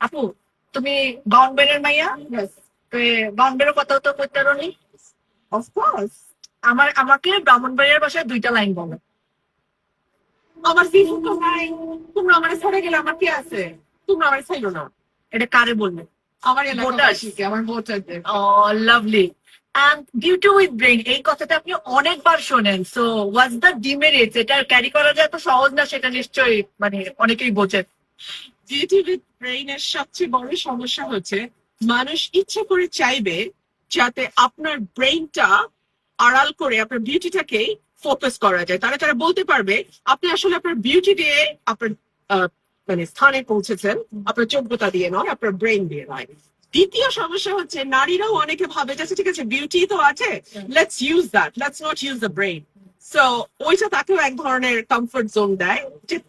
আপু তুমি বাউন্ডারের মাইয়া? বাউন্ডারের কথা তো করতে পারো নি অফকোর্স আমার আমাকে ব্রাহ্মণবাড়িয়ার বাসায় দুইটা লাইন বলো। আমার তো নাই। তোমরা আমার ছেড়ে গেলে আমার কি আছে? তোমরা আমার ছাইলো না। এটা কারে বলবে আমার. এলাকাবাসীকে আমার ভোটারদের। ও লাভলি অ্যান্ড উইথ এই কথাটা আপনি অনেকবার শোনেন সো ওয়াজ দ্য ডিমেরিটস এটা ক্যারি করা যায় তো সহজ না সেটা নিশ্চয়ই মানে অনেকেই বোঝেন। বিউটি ব্রেইনের সবচেয়ে বড় সমস্যা হচ্ছে মানুষ ইচ্ছে করে চাইবে যাতে আপনার ব্রেইনটা আড়াল করে আপনার বিউটিটাকে ফোকাস করা যায়। তারা তারা বলতে পারবে আপনি আসলে আপনার বিউটি দিয়ে আপনার মানে স্থানে পৌঁছেছেন আপনার যোগ্যতা দিয়ে নয় আপনার ব্রেইন দিয়ে নয়। দ্বিতীয় সমস্যা হচ্ছে নারীরাও অনেকে ভাবে যে আচ্ছা, ঠিক আছে বিউটি তো আছে let's use that let's not use the brain so ওইটা তাকেও এক ধরনের কমফোর্ট জোন দেয়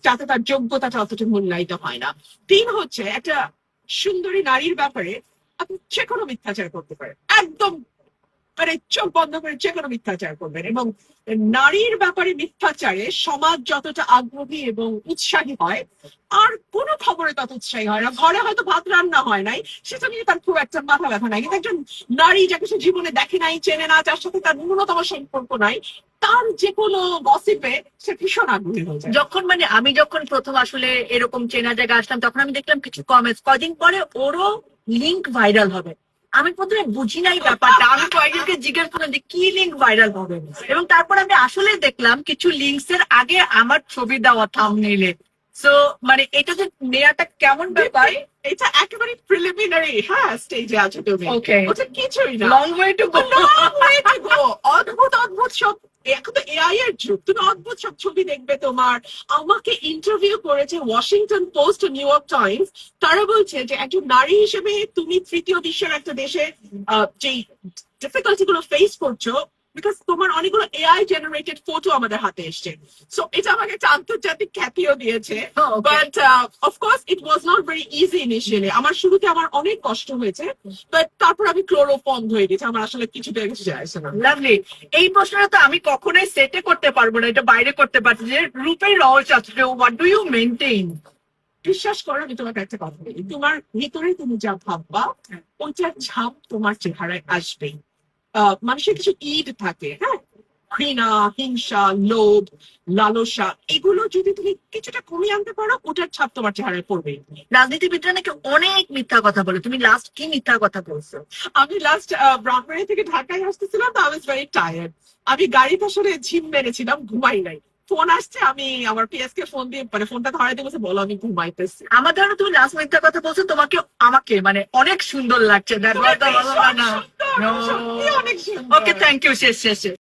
যাতে তার যোগ্যতাটা অতটা মূল্যায়িত হয় না। তিন হচ্ছে, একটা সুন্দরী নারীর ব্যাপারে আপনি যে কোনো মিথ্যাচার করতে পারেন। একদম মানে চোখ বন্ধ করে যে কোনো মিথ্যাচার করবেন এবং নারীর ব্যাপারে মিথ্যাচারে সমাজ যতটা আগ্রহী এবং উৎসাহী হয়, আর কোনো খবরে তত উৎসাহী হয় না। ঘরে হয়তো ভাত রান্না হয় নাই, সেটা নিয়ে তার খুব একটা মাথা ব্যথা নাই। কিন্তু একজন নারী যাকে সে জীবনে দেখে নাই, চেনে না, যার সাথে তার ন্যূনতম সম্পর্ক নাই তার যে কোনো গসিপে সে ভীষণ আগ্রহী হয়ে যায়। যখন মানে আমি যখন প্রথম আসলে এরকম চেনা জায়গায় আসলাম তখন আমি দেখলাম কিছু কমেন্টস কদিন পরে ওরও লিংক ভাইরাল হবে। আমি প্রথমে বুঝি নাই ব্যাপারটা। আমি কয়েকজনকে জিজ্ঞেস করলাম যে কি লিংক ভাইরাল হবে? এবং তারপর আমি আসলে দেখলাম কিছু লিঙ্কস এর আগে আমার ছবি দেওয়া থামনেইলে সো মানে এটা যে নেয়াটা কেমন ব্যাপার? এটা একেবারে প্রিলিমিনারি হ্যাঁ স্টেজে আছো তুমি। ওকে ওটা কিছুই না। Long way to go Long way to go. অদ্ভুত অদ্ভুত সব এখন তো এআই এর যুগ তুমি অদ্ভুত সব ছবি দেখবে তোমার। আমাকে ইন্টারভিউ করেছে Washington Post New York Times তারা বলছে যে একজন নারী হিসেবে তুমি তৃতীয় বিশ্বের একটা দেশে যেই ডিফিকাল্টি গুলো ফেস করছ বিকজ তোমার অনেকগুলো এআই জেনারেটেড ফটো আমাদের হাতে এসছে। সো এটা আমাকে একটা আন্তর্জাতিক খ্যাতিও দিয়েছে। But of course it was not very easy initially আমার শুরুতে আমার অনেক কষ্ট হয়েছে বাট তারপর আমি ক্লোরোফর্ম হয়ে গেছি। আমার আসলে কিছুতে কিছু যায় না। লাভলি এই প্রশ্নটা তো আমি কখনোই সেটে করতে পারব না এটা বাইরে করতে পারছি যে রূপের রহস্য আছে। হোয়াট ডু ইউ মেনটেইন বিশ্বাস করো আমি তোমাকে একটা কথা বলি। তোমার ভিতরে তুমি যা ভাববা ওইটার ছাপ তোমার চেহারায় আসবেই। মানুষের কিছু ইড থাকে হ্যাঁ? ঘৃণা হিংসা লোভ লালসা এগুলো যদি তুমি কিছুটা কমিয়ে আনতে পারো ওটার ছাপ তোমার চেহারায় পড়বেই রাজনীতিবিদরা নাকি অনেক মিথ্যা কথা বলে। তুমি লাস্ট কি মিথ্যা কথা বলছো? আমি লাস্ট ব্রাহ্মণী থেকে ঢাকায় আসতেছিলাম তো আমি ভেরি টায়ার্ড আমি গাড়িতে আসলে ঝিম মেরেছিলাম ঘুমাই নাই। ফোন আসছে আমি আমার পিএস কে ফোন দিয়ে মানে ফোনটা ধরাই দিয়ে বলছে, বলো আমি ঘুমাইতেছি। আমার ধারণা তুমি লাস্ট মিথ্যা কথা বলছো তোমাকে আমাকে মানে অনেক সুন্দর লাগছে। তুমি ভীষণ সুন্দর, সত্যি অনেক সুন্দর ওকে থ্যাংক ইউ শেষ শেষে